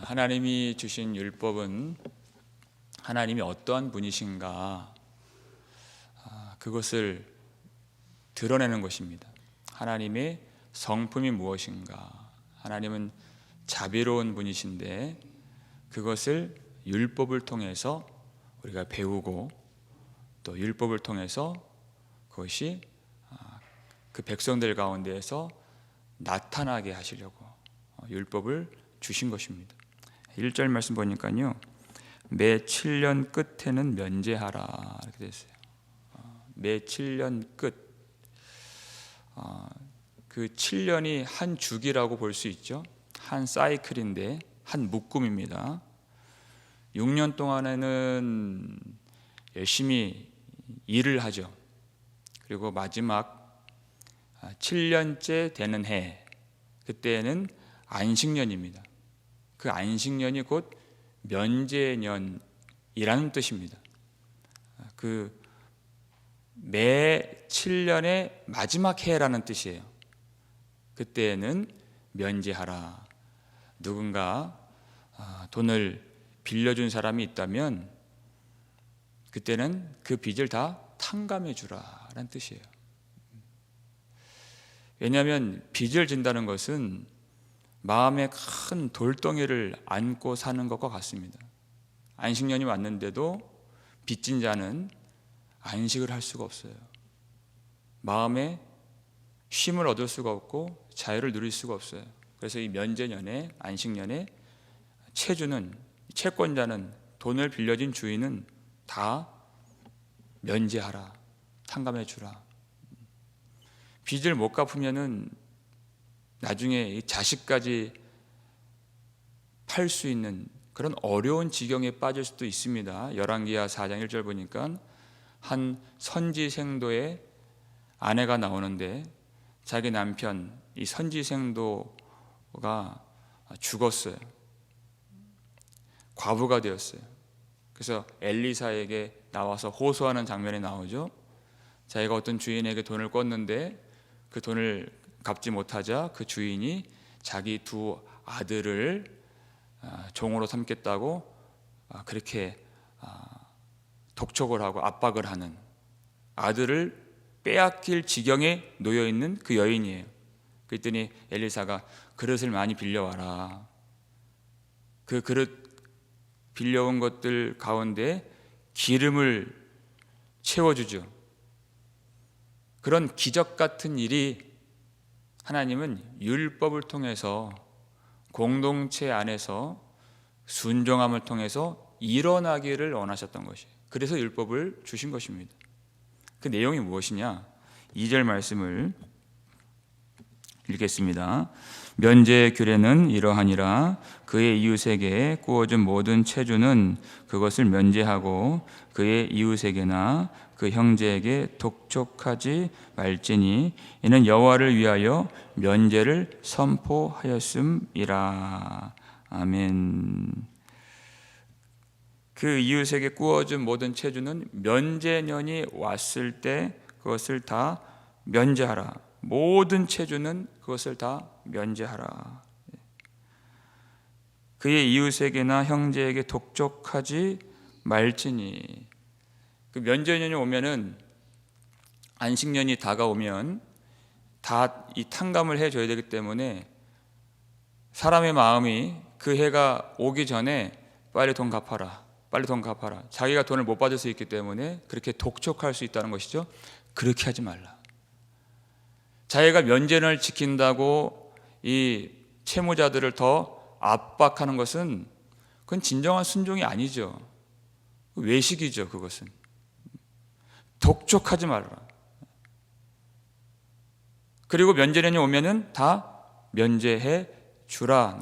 하나님이 주신 율법은 하나님이 어떠한 분이신가 아, 그것을 드러내는 것입니다. 하나님의 성품이 무엇인가? 하나님은 자비로운 분이신데 그것을 율법을 통해서 우리가 배우고 또 율법을 통해서 그것이 아, 그 백성들 가운데에서 나타나게 하시려고 어, 율법을 주신 것입니다. 1절 말씀 보니까요. 매 7년 끝에는 면제하라 이렇게 되어 있어요. 어, 매 7년 끝. 어, 그 7년이 한 주기라고 볼 수 있죠. 한 사이클인데 한 묶음입니다. 6년 동안에는 열심히 일을 하죠. 그리고 마지막 7년째 되는 해 그때는 안식년입니다. 그 안식년이 곧 면제년이라는 뜻입니다. 그 매 7년의 마지막 해라는 뜻이에요. 그때는 면제하라. 누군가 아, 돈을 빌려준 사람이 있다면 그때는 그 빚을 다 탕감해 주라라는 뜻이에요. 왜냐하면 빚을 진다는 것은 마음에 큰 돌덩이를 안고 사는 것과 같습니다. 안식년이 왔는데도 빚진 자는 안식을 할 수가 없어요. 마음에 쉼을 얻을 수가 없고 자유를 누릴 수가 없어요. 그래서 이 면제년에 안식년에 채주는 채권자는 돈을 빌려진 주인은 다 면제하라, 탕감해 주라. 빚을 못 갚으면은 나중에 자식까지 팔 수 있는 그런 어려운 지경에 빠질 수도 있습니다. 열왕기하 4장 1절 보니까 한 선지생도의 아내가 나오는데 자기 남편 이 선지생도가 죽었어요. 과부가 되었어요. 그래서 엘리사에게 나와서 호소하는 장면이 나오죠. 자기가 어떤 주인에게 돈을 꿨는데 그 돈을 갚지 못하자 그 주인이 자기 두 아들을 아, 종으로 삼겠다고 아, 그렇게 아, 독촉을 하고 압박을 하는 아들을 빼앗길 지경에 놓여 있는 그 여인이에요. 그랬더니 엘리사가 그릇을 많이 빌려와라. 그 그릇 빌려온 것들 가운데 기름을 채워주죠. 그런 기적 같은 일이 하나님은 율법을 통해서 공동체 안에서 순종함을 통해서 일어나기를 원하셨던 것이에요. 그래서 율법을 주신 것입니다. 그 내용이 무엇이냐? 2절 말씀을 읽겠습니다. 면제의 규례는 이러하니라 그의 이웃에게 구워준 모든 체주는 그것을 면제하고 그의 이웃에게나 그 형제에게 독촉하지 말지니 이는 여호와를 위하여 면제를 선포하였음이라 아멘. 그 이웃에게 구워준 모든 체주는 면제년이 왔을 때 그것을 다 면제하라. 모든 체주는 그것을 다 면제하라. 그의 이웃에게나 형제에게 독촉하지 말지니 그 면제년이 오면은 안식년이 다가오면 다 이 탕감을 해줘야 되기 때문에 사람의 마음이 그 해가 오기 전에 빨리 돈 갚아라. 빨리 돈 갚아라. 자기가 돈을 못 받을 수 있기 때문에 그렇게 독촉할 수 있다는 것이죠. 그렇게 하지 말라. 자기가 면제를 지킨다고 이 채무자들을 더 압박하는 것은 그건 진정한 순종이 아니죠. 외식이죠, 그것은. 독촉하지 말라. 그리고 면제년이 오면은 다 면제해 주라.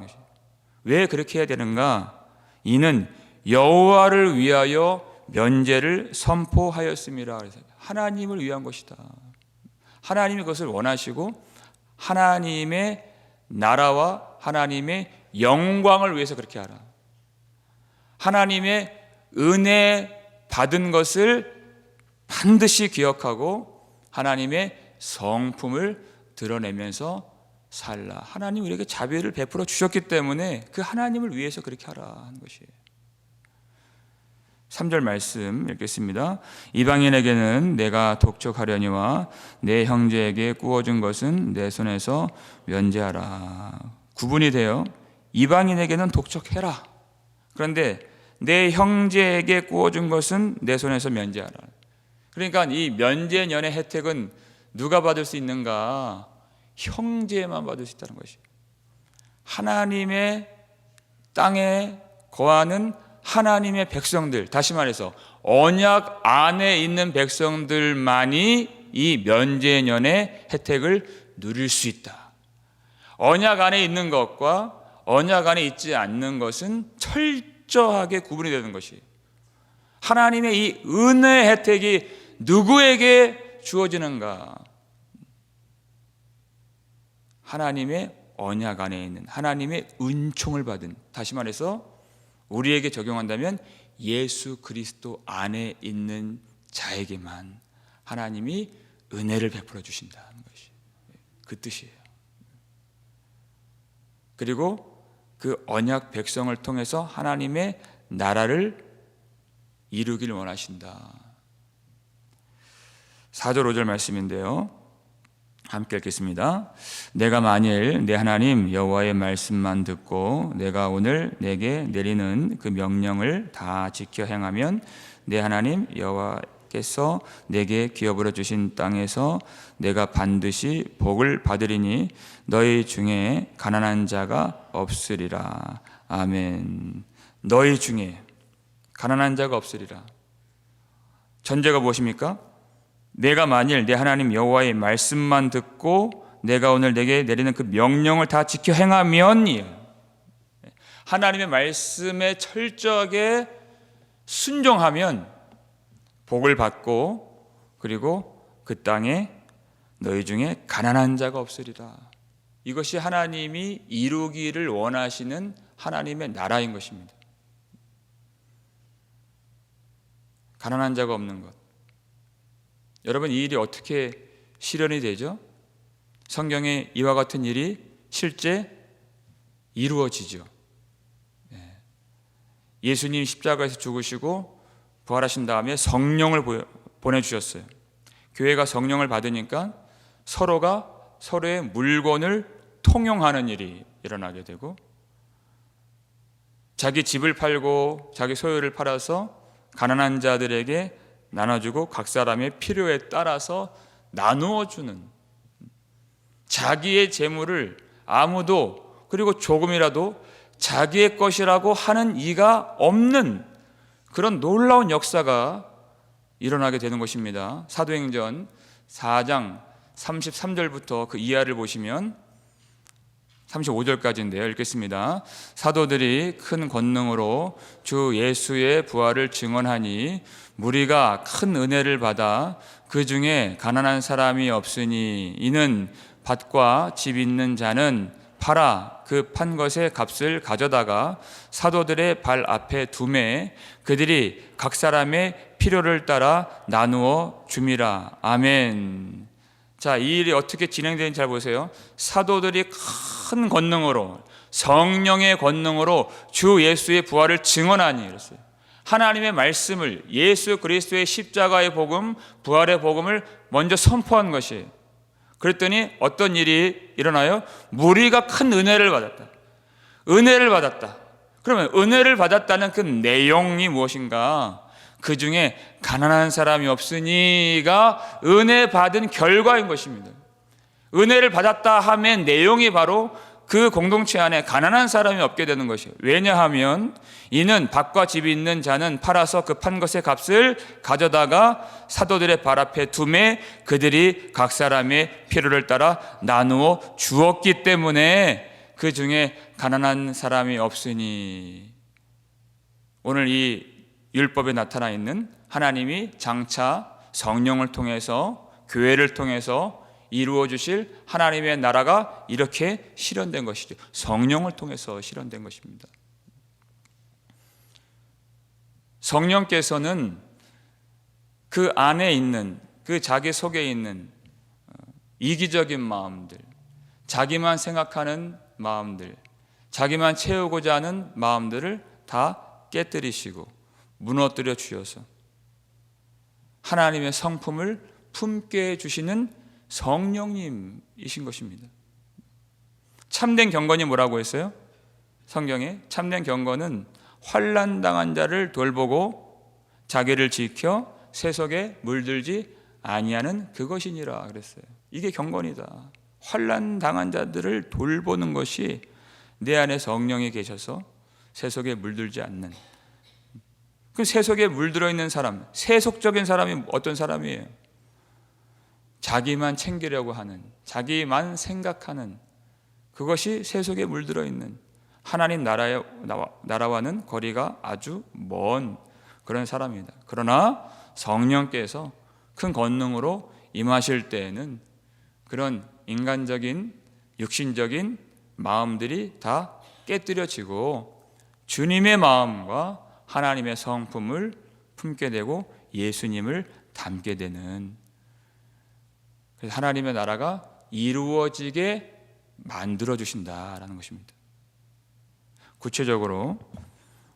왜 그렇게 해야 되는가? 이는 여호와를 위하여 면제를 선포하였음이라. 하나님을 위한 것이다. 하나님이 그것을 원하시고 하나님의 나라와 하나님의 영광을 위해서 그렇게 하라. 하나님의 은혜 받은 것을 반드시 기억하고 하나님의 성품을 드러내면서 살라. 하나님 우리에게 자비를 베풀어 주셨기 때문에 그 하나님을 위해서 그렇게 하라 하는 것이에요. 3절 말씀 읽겠습니다. 이방인에게는 내가 독촉하려니와 내 형제에게 구워준 것은 내 손에서 면제하라. 구분이 돼요. 이방인에게는 독촉해라. 그런데 내 형제에게 구워준 것은 내 손에서 면제하라. 그러니까 이 면제년의 혜택은 누가 받을 수 있는가? 형제만 받을 수 있다는 것이에요. 하나님의 땅에 거하는 하나님의 백성들, 다시 말해서 언약 안에 있는 백성들만이 이 면제년의 혜택을 누릴 수 있다. 언약 안에 있는 것과 언약 안에 있지 않는 것은 철저하게 구분이 되는 것이에요. 하나님의 이 은혜 혜택이 누구에게 주어지는가? 하나님의 언약 안에 있는 하나님의 은총을 받은 다시 말해서 우리에게 적용한다면 예수 그리스도 안에 있는 자에게만 하나님이 은혜를 베풀어 주신다는 것이 그 뜻이에요. 그리고 그 언약 백성을 통해서 하나님의 나라를 이루길 원하신다. 4절 5절 말씀인데요. 함께 읽겠습니다. 내가 만일 내 하나님 여호와의 말씀만 듣고 내가 오늘 내게 내리는 그 명령을 다 지켜 행하면 내 하나님 여호와께서 내게 기업으로 주신 땅에서 내가 반드시 복을 받으리니 너희 중에 가난한 자가 없으리라. 아멘. 너희 중에 가난한 자가 없으리라. 전제가 무엇입니까? 내가 만일 내 하나님 여호와의 말씀만 듣고 내가 오늘 내게 내리는 그 명령을 다 지켜 행하면이에요. 하나님의 말씀에 철저하게 순종하면 복을 받고 그리고 그 땅에 너희 중에 가난한 자가 없으리라. 이것이 하나님이 이루기를 원하시는 하나님의 나라인 것입니다. 가난한 자가 없는 것. 여러분 이 일이 어떻게 실현이 되죠? 성경에 이와 같은 일이 실제 이루어지죠. 네. 예수님 십자가에서 죽으시고 부활하신 다음에 성령을 보내주셨어요. 교회가 성령을 받으니까 서로가 서로의 물건을 통용하는 일이 일어나게 되고 자기 집을 팔고 자기 소유를 팔아서 가난한 자들에게 나눠주고 각 사람의 필요에 따라서 나누어 주는 자기의 재물을 아무도 그리고 조금이라도 자기의 것이라고 하는 이가 없는 그런 놀라운 역사가 일어나게 되는 것입니다. 사도행전 4장 33절부터 그 이하를 보시면 35절까지인데요. 읽겠습니다. 사도들이 큰 권능으로 주 예수의 부활을 증언하니 무리가 큰 은혜를 받아 그 중에 가난한 사람이 없으니 이는 밭과 집 있는 자는 팔아 그 판 것의 값을 가져다가 사도들의 발 앞에 두매 그들이 각 사람의 필요를 따라 나누어 줌이라 아멘. 자, 이 일이 어떻게 진행되는지 잘 보세요. 사도들이 큰 권능으로 성령의 권능으로 주 예수의 부활을 증언하니 그랬어요. 하나님의 말씀을 예수 그리스도의 십자가의 복음, 부활의 복음을 먼저 선포한 것이에요. 그랬더니 어떤 일이 일어나요? 무리가 큰 은혜를 받았다. 은혜를 받았다. 그러면 은혜를 받았다는 그 내용이 무엇인가? 그 중에 가난한 사람이 없으니가 은혜 받은 결과인 것입니다. 은혜를 받았다 하면 내용이 바로 그 공동체 안에 가난한 사람이 없게 되는 것이에요. 왜냐하면 이는 밭과 집이 있는 자는 팔아서 그 판 것의 값을 가져다가 사도들의 발 앞에 두매 그들이 각 사람의 필요를 따라 나누어 주었기 때문에 그 중에 가난한 사람이 없으니 오늘 이 율법에 나타나 있는 하나님이 장차 성령을 통해서 교회를 통해서 이루어 주실 하나님의 나라가 이렇게 실현된 것이죠. 성령을 통해서 실현된 것입니다. 성령께서는 그 안에 있는 그 자기 속에 있는 어, 이기적인 마음들, 자기만 생각하는 마음들, 자기만 채우고자 하는 마음들을 다 깨뜨리시고 무너뜨려 주셔서 하나님의 성품을 품게 해주시는 성령님이신 것입니다. 참된 경건이 뭐라고 했어요? 성경에 참된 경건은 환난 당한 자를 돌보고 자기를 지켜 세속에 물들지 아니하는 그것이니라 그랬어요. 이게 경건이다. 환난 당한 자들을 돌보는 것이 내 안에 성령이 계셔서 세속에 물들지 않는. 그 세속에 물들어 있는 사람, 세속적인 사람이 어떤 사람이에요? 자기만 챙기려고 하는, 자기만 생각하는 그것이 세속에 물들어 있는 하나님 나라의 나라와는 거리가 아주 먼 그런 사람입니다. 그러나 성령께서 큰 권능으로 임하실 때에는 그런 인간적인 육신적인 마음들이 다 깨뜨려지고 주님의 마음과 하나님의 성품을 품게 되고 예수님을 닮게 되는 그래서 하나님의 나라가 이루어지게 만들어 주신다라는 것입니다. 구체적으로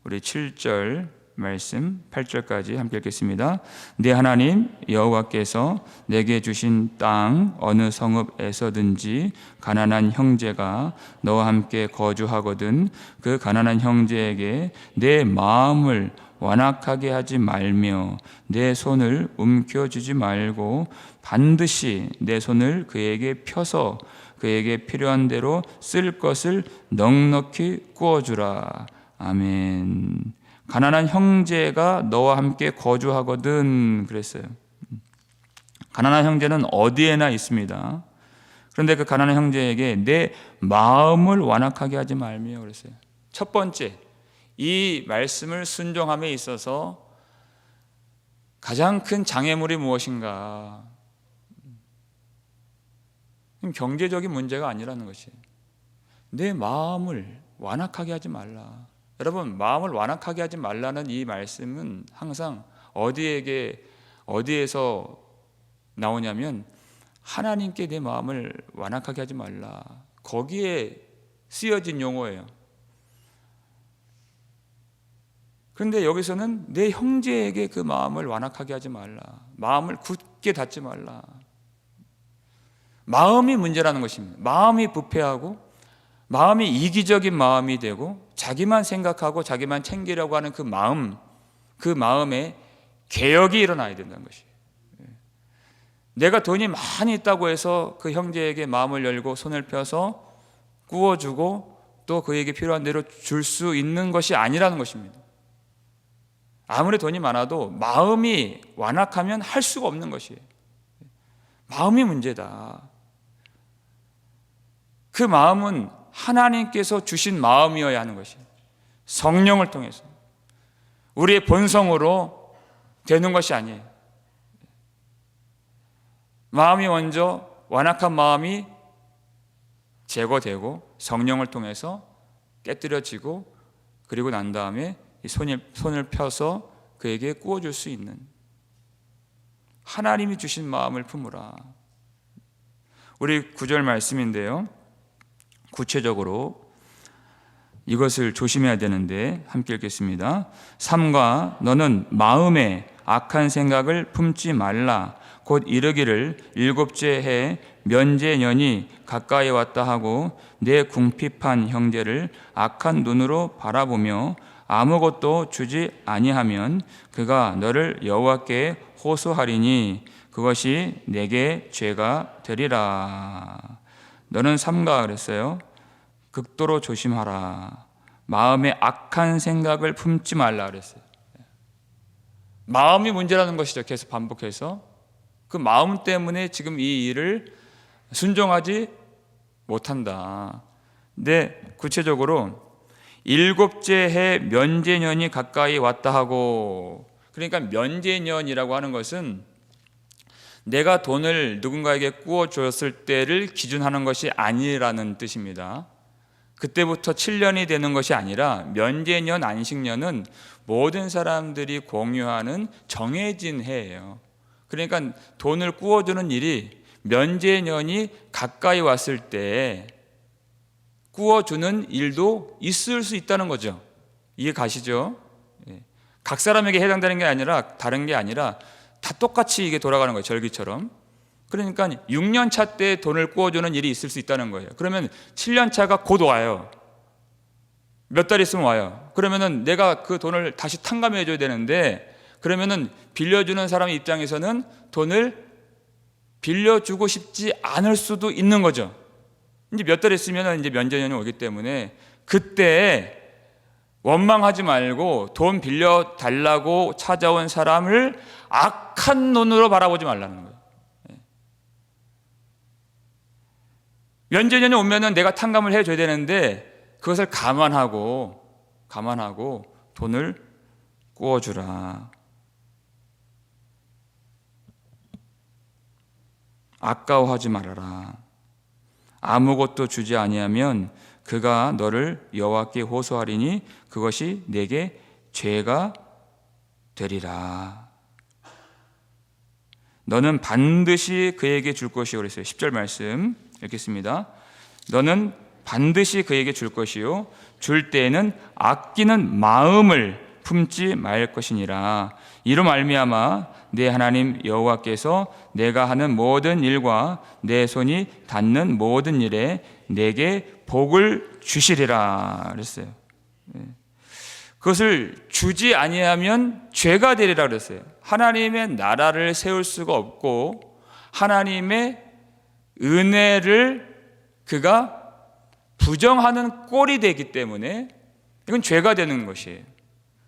우리 7절 말씀 8절까지 함께 읽겠습니다. 내 하나님 여호와께서 내게 주신 땅 어느 성읍에서든지 가난한 형제가 너와 함께 거주하거든 그 가난한 형제에게 내 마음을 완악하게 하지 말며 내 손을 움켜쥐지 말고 반드시 내 손을 그에게 펴서 그에게 필요한 대로 쓸 것을 넉넉히 구워주라. 아멘. 가난한 형제가 너와 함께 거주하거든 그랬어요. 가난한 형제는 어디에나 있습니다. 그런데 그 가난한 형제에게 내 마음을 완악하게 하지 말며 그랬어요. 첫 번째, 이 말씀을 순종함에 있어서 가장 큰 장애물이 무엇인가? 경제적인 문제가 아니라는 것이. 내 마음을 완악하게 하지 말라. 여러분 마음을 완악하게 하지 말라는 이 말씀은 항상 어디에게 어디에서 나오냐면 하나님께 내 마음을 완악하게 하지 말라. 거기에 쓰여진 용어예요. 그런데 여기서는 내 형제에게 그 마음을 완악하게 하지 말라. 마음을 굳게 닫지 말라. 마음이 문제라는 것입니다. 마음이 부패하고 마음이 이기적인 마음이 되고 자기만 생각하고 자기만 챙기려고 하는 그 마음, 그 마음에 개혁이 일어나야 된다는 것이에요. 예. 내가 돈이 많이 있다고 해서 그 형제에게 마음을 열고 손을 펴서 구워주고 또 그에게 필요한 대로 줄 수 있는 것이 아니라는 것입니다. 아무리 돈이 많아도 마음이 완악하면 할 수가 없는 것이에요. 마음이 문제다. 그 마음은 하나님께서 주신 마음이어야 하는 것이 성령을 통해서 우리의 본성으로 되는 것이 아니에요. 마음이 먼저 완악한 마음이 제거되고 성령을 통해서 깨뜨려지고 그리고 난 다음에 손을, 손을 펴서 그에게 구워줄 수 있는 하나님이 주신 마음을 품으라. 우리 구절 말씀인데요. 구체적으로 이것을 조심해야 되는데 함께 읽겠습니다. 삼가 너는 마음에 악한 생각을 품지 말라. 곧 이르기를 일곱째 해 면제년이 가까이 왔다 하고 내 궁핍한 형제를 악한 눈으로 바라보며 아무것도 주지 아니하면 그가 너를 여호와께 호소하리니 그것이 내게 죄가 되리라. 너는 삼가 그랬어요. 극도로 조심하라. 마음에 악한 생각을 품지 말라 그랬어요. 마음이 문제라는 것이죠. 계속 반복해서 그 마음 때문에 지금 이 일을 순종하지 못한다. 근데 구체적으로 일곱째 해 면제년이 가까이 왔다 하고 그러니까 면제년이라고 하는 것은 내가 돈을 누군가에게 꾸어 줬을 때를 기준하는 것이 아니라는 뜻입니다. 그때부터 7년이 되는 것이 아니라 면제년, 안식년은 모든 사람들이 공유하는 정해진 해예요. 그러니까 돈을 꾸어주는 일이 면제년이 가까이 왔을 때 꾸어주는 일도 있을 수 있다는 거죠. 이해 가시죠? 예. 각 사람에게 해당되는 게 아니라 다른 게 아니라 다 똑같이 이게 돌아가는 거예요. 절기처럼. 그러니까 6년 차 때 돈을 꾸어주는 일이 있을 수 있다는 거예요. 그러면 7년 차가 곧 와요. 몇 달 있으면 와요. 그러면은 내가 그 돈을 다시 탕감해 줘야 되는데 그러면은 빌려주는 사람 입장에서는 돈을 빌려주고 싶지 않을 수도 있는 거죠. 이제 몇 달 있으면 이제 면제년이 오기 때문에 그때 원망하지 말고 돈 빌려 달라고 찾아온 사람을 악한 눈으로 바라보지 말라는 거예요. 예. 면제년이 오면은 내가 탕감을 해줘야 되는데 그것을 감안하고 감안하고 돈을 꾸어주라. 아까워하지 말아라. 아무것도 주지 아니하면 그가 너를 여호와께 호소하리니 그것이 내게 죄가 되리라. 너는 반드시 그에게 줄 것이요 그랬어요. 10절 말씀 읽겠습니다. 너는 반드시 그에게 줄 것이요 줄 때에는 아끼는 마음을 품지 말 것이니라. 이로 말미암아 내 하나님 여호와께서 내가 하는 모든 일과 내 손이 닿는 모든 일에 내게 복을 주시리라 그랬어요. 예. 그것을 주지 아니하면 죄가 되리라 그랬어요. 하나님의 나라를 세울 수가 없고 하나님의 은혜를 그가 부정하는 꼴이 되기 때문에 이건 죄가 되는 것이에요.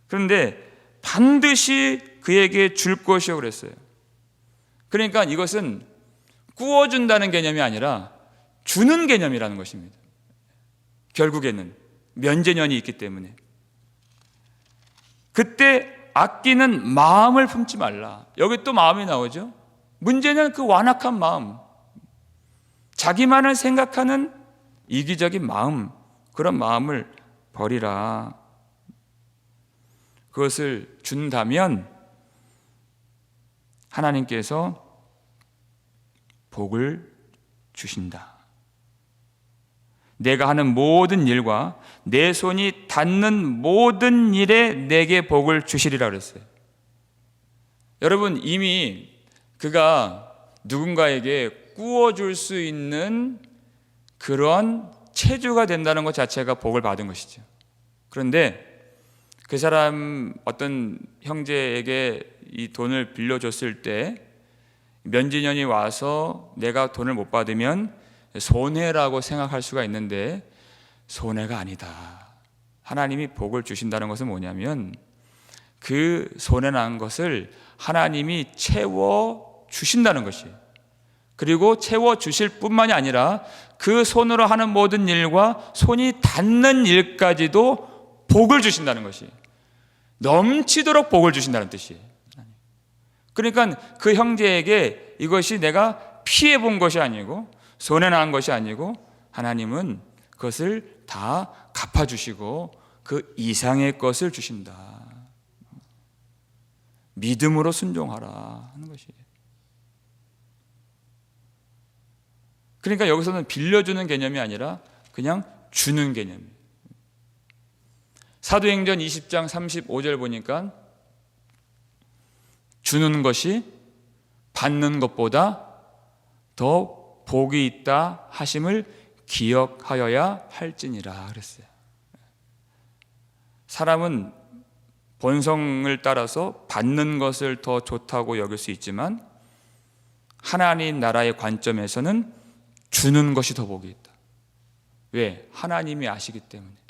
그런데 반드시 그에게 줄 것이요 그랬어요. 그러니까 이것은 구워준다는 개념이 아니라 주는 개념이라는 것입니다. 결국에는 면제년이 있기 때문에 그때 아끼는 마음을 품지 말라. 여기 또 마음이 나오죠. 문제는 그 완악한 마음, 자기만을 생각하는 이기적인 마음, 그런 마음을 버리라. 그것을 준다면 하나님께서 복을 주신다. 내가 하는 모든 일과 내 손이 닿는 모든 일에 내게 복을 주시리라 그랬어요. 여러분 이미 그가 누군가에게 구워줄 수 있는 그런 체주가 된다는 것 자체가 복을 받은 것이죠. 그런데 그 사람 어떤 형제에게 이 돈을 빌려줬을 때 면지년이 와서 내가 돈을 못 받으면 손해라고 생각할 수가 있는데 손해가 아니다. 하나님이 복을 주신다는 것은 뭐냐면 그 손해 난 것을 하나님이 채워 주신다는 것이에요. 그리고 채워 주실 뿐만이 아니라 그 손으로 하는 모든 일과 손이 닿는 일까지도 복을 주신다는 것이 넘치도록 복을 주신다는 뜻이에요. 그러니까 그 형제에게 이것이 내가 피해 본 것이 아니고 손해 난 것이 아니고 하나님은 그것을 다 갚아 주시고 그 이상의 것을 주신다. 믿음으로 순종하라 하는 것이에요. 그러니까 여기서는 빌려주는 개념이 아니라 그냥 주는 개념이에요. 사도행전 20장 35절 보니까 주는 것이 받는 것보다 더 복이 있다 하심을 기억하여야 할지니라 그랬어요. 사람은 본성을 따라서 받는 것을 더 좋다고 여길 수 있지만 하나님 나라의 관점에서는 주는 것이 더 복이 있다. 왜? 하나님이 아시기 때문에.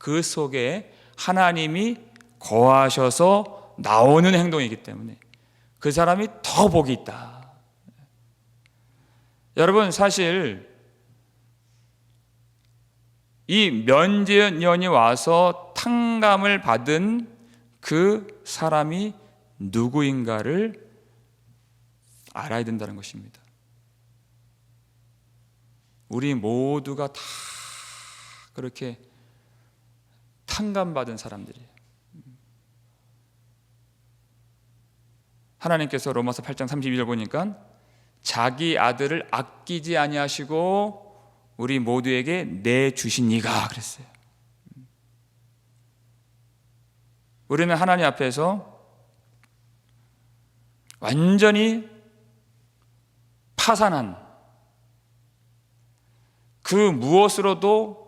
그 속에 하나님이 거하셔서 나오는 행동이기 때문에 그 사람이 더 복이 있다. 여러분 사실 이 면제년이 와서 탕감을 받은 그 사람이 누구인가를 알아야 된다는 것입니다. 우리 모두가 다 그렇게 탕감받은 사람들이에요. 하나님께서 로마서 8장 32절 보니까 자기 아들을 아끼지 아니하시고 우리 모두에게 내 주시니가 그랬어요. 우리는 하나님 앞에서 완전히 파산한 그 무엇으로도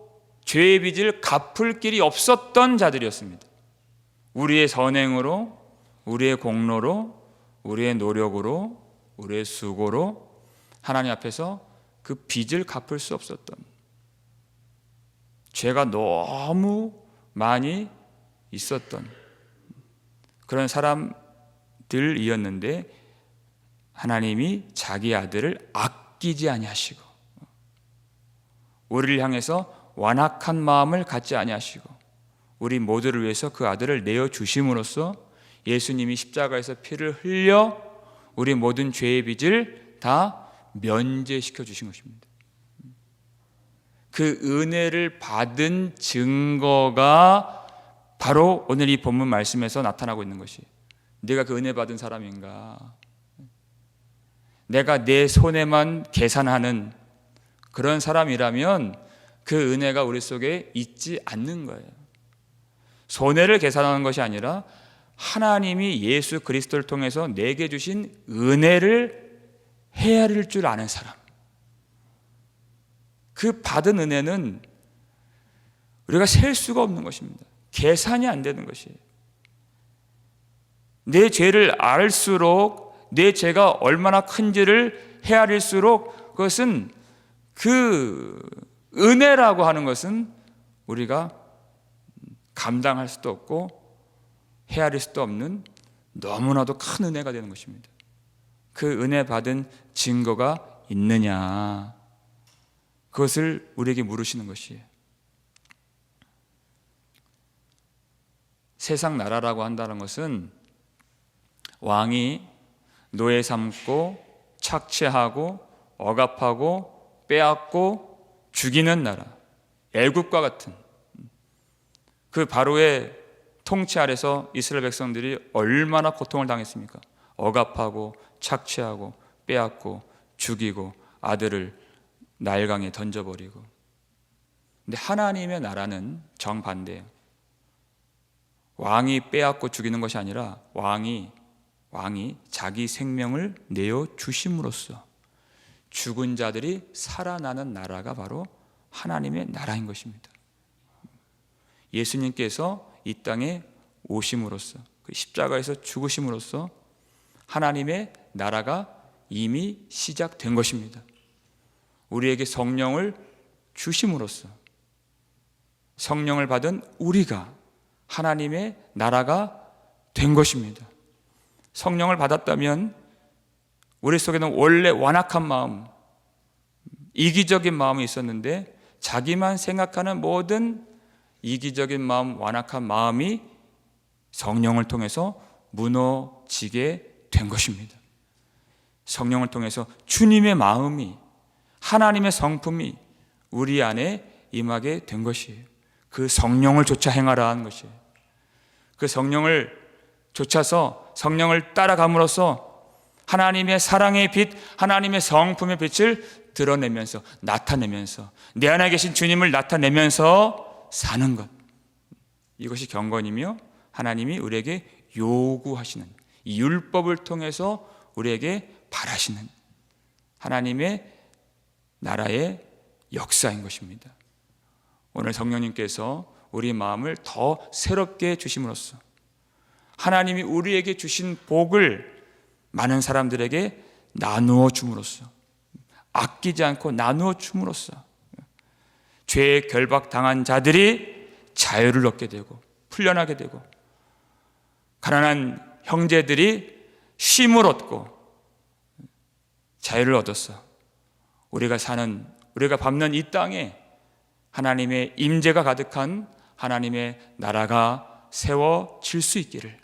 죄의 빚을 갚을 길이 없었던 자들이었습니다. 우리의 선행으로, 우리의 공로로, 우리의 노력으로, 우리의 수고로 하나님 앞에서 그 빚을 갚을 수 없었던 죄가 너무 많이 있었던 그런 사람들이었는데 하나님이 자기 아들을 아끼지 아니하시고 우리를 향해서 완악한 마음을 갖지 아니하시고 우리 모두를 위해서 그 아들을 내어 주심으로써 예수님이 십자가에서 피를 흘려 우리 모든 죄의 빚을 다 면제시켜 주신 것입니다. 그 은혜를 받은 증거가 바로 오늘 이 본문 말씀에서 나타나고 있는 것이 내가 그 은혜 받은 사람인가? 내가 내 손에만 계산하는 그런 사람이라면 그 은혜가 우리 속에 있지 않는 거예요. 손해를 계산하는 것이 아니라 하나님이 예수 그리스도를 통해서 내게 주신 은혜를 헤아릴 줄 아는 사람. 그 받은 은혜는 우리가 셀 수가 없는 것입니다. 계산이 안 되는 것이에요. 내 죄를 알수록 내 죄가 얼마나 큰지를 헤아릴수록 그것은 그 은혜라고 하는 것은 우리가 감당할 수도 없고 헤아릴 수도 없는 너무나도 큰 은혜가 되는 것입니다. 그 은혜 받은 증거가 있느냐? 그것을 우리에게 물으시는 것이에요. 세상 나라라고 한다는 것은 왕이 노예 삼고 착취하고 억압하고 빼앗고 죽이는 나라 애국과 같은 그 바로의 통치 아래서 이스라엘 백성들이 얼마나 고통을 당했습니까? 억압하고 착취하고 빼앗고 죽이고 아들을 나일강에 던져버리고 근데 하나님의 나라는 정반대예요. 왕이 빼앗고 죽이는 것이 아니라 왕이 왕이 자기 생명을 내어 주심으로써 죽은 자들이 살아나는 나라가 바로 하나님의 나라인 것입니다. 예수님께서 이 땅에 오심으로써 그 십자가에서 죽으심으로써 하나님의 나라가 이미 시작된 것입니다. 우리에게 성령을 주심으로써 성령을 받은 우리가 하나님의 나라가 된 것입니다. 성령을 받았다면 우리 속에는 원래 완악한 마음, 이기적인 마음이 있었는데 자기만 생각하는 모든 이기적인 마음, 완악한 마음이 성령을 통해서 무너지게 된 것입니다. 성령을 통해서 주님의 마음이 하나님의 성품이 우리 안에 임하게 된 것이에요. 그 성령을 쫓아 행하라 하는 것이에요. 그 성령을 쫓아서 성령을 따라감으로써 하나님의 사랑의 빛, 하나님의 성품의 빛을 드러내면서 나타내면서 내 안에 계신 주님을 나타내면서 사는 것. 이것이 경건이며 하나님이 우리에게 요구하시는 이 율법을 통해서 우리에게 바라시는 하나님의 나라의 역사인 것입니다. 오늘 성령님께서 우리 마음을 더 새롭게 주심으로써 하나님이 우리에게 주신 복을 많은 사람들에게 나누어 줌으로써 아끼지 않고 나누어 줌으로써 죄에 결박 당한 자들이 자유를 얻게 되고 풀려나게 되고 가난한 형제들이 쉼을 얻고 자유를 얻었어. 우리가 사는 우리가 밟는 이 땅에 하나님의 임재가 가득한 하나님의 나라가 세워질 수 있기를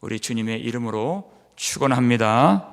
우리 주님의 이름으로 축원합니다.